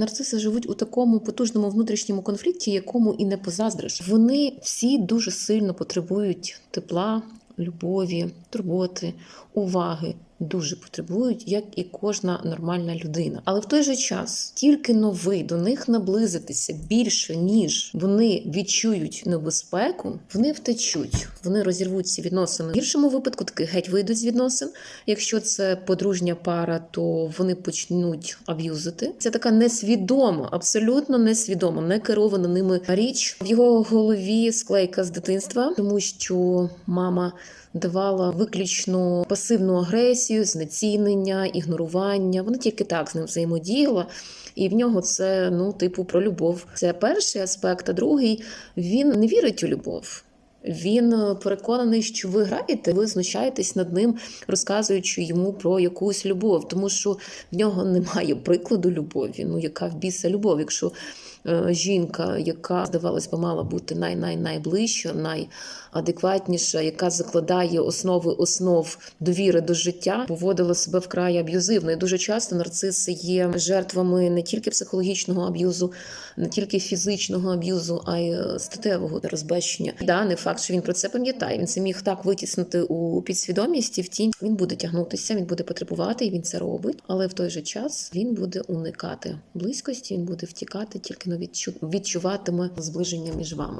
Нарциси живуть у такому потужному внутрішньому конфлікті, якому і не позаздриш. Вони всі дуже сильно потребують тепла, любові, турботи, уваги. Дуже потребують, як і кожна нормальна людина. Але в той же час тільки но ви до них наблизитеся більше, ніж вони відчують небезпеку, вони втечуть, вони розірвуть ці відносини. В гіршому випадку таки геть вийдуть з відносин. Якщо це подружня пара, то вони почнуть аб'юзити. Це така несвідома, абсолютно несвідома, не керована ними річ в його голові склейка з дитинства, тому що мама давала виключно пасивну агресію, знецінення, ігнорування. Вона тільки так з ним взаємодіяла. І в нього це ну, типу, про любов. Це перший аспект. А другий він не вірить у любов. Він е, переконаний, що ви граєте, ви знущаєтесь над ним, розказуючи йому про якусь любов, тому що в нього немає прикладу любові. Ну, яка в біса любов? Якщо е, жінка, яка здавалось би, мала бути най-най-найближча, найадекватніша, яка закладає основи основ довіри до життя, поводила себе вкрай аб'юзивно. І дуже часто нарциси є жертвами не тільки психологічного аб'юзу, не тільки фізичного аб'юзу, а й е, статевого розбещення. Да, не факт, що він про це пам'ятає. Він це міг так витіснити у підсвідомість і в тінь. Він буде тягнутися, він буде потребувати, і він це робить. Але в той же час він буде уникати близькості, він буде втікати, тільки відчу- відчуватиме зближення між вами.